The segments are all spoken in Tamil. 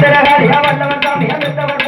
சித்திரகாளியா வல்லவன் சாமியா பெத்தவர்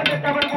ya no estaban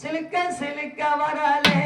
சிலுக்க சிலுக்க வரலே.